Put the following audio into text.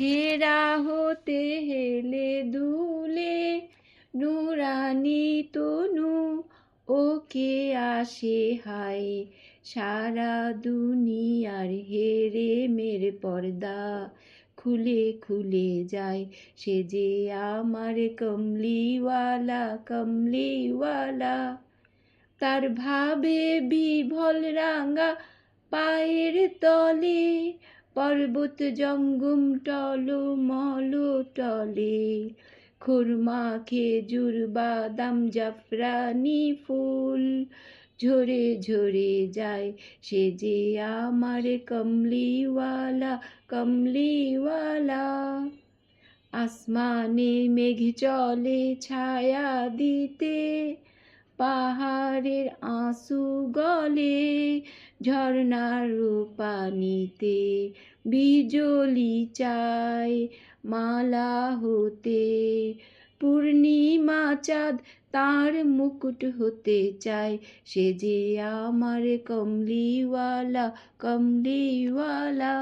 হেরা হতে হেলে দুলে, নুরানি তনু, ওকে আসে হায়। সারা দুনিয়ার হেরে মের পর্দা খুলে খুলে যায়। সে যে আমার কমলিওয়ালা কমলিওয়ালা, তার ভাবে বিভল রাঙা পায়ের তলে পর্বত জঙ্গম টল মল টলে, খুরমা, খেজুর, বাদাম, জাফরানি ফুল। ঝরে ঝরে যায় সে যে আমার কমলিওয়ালা কমলিওয়ালা। আসমানে মেঘ চলে ছায়া দিতে, পাহাড়ের আঁসু গলে ঝর্ণার পানিতে বিজলি চাই মালা হতে। পূর্ণিমা চাঁদ তার মুকুট হতে চায়, সে যে আমার কমলিওয়ালা কমলিওয়ালা।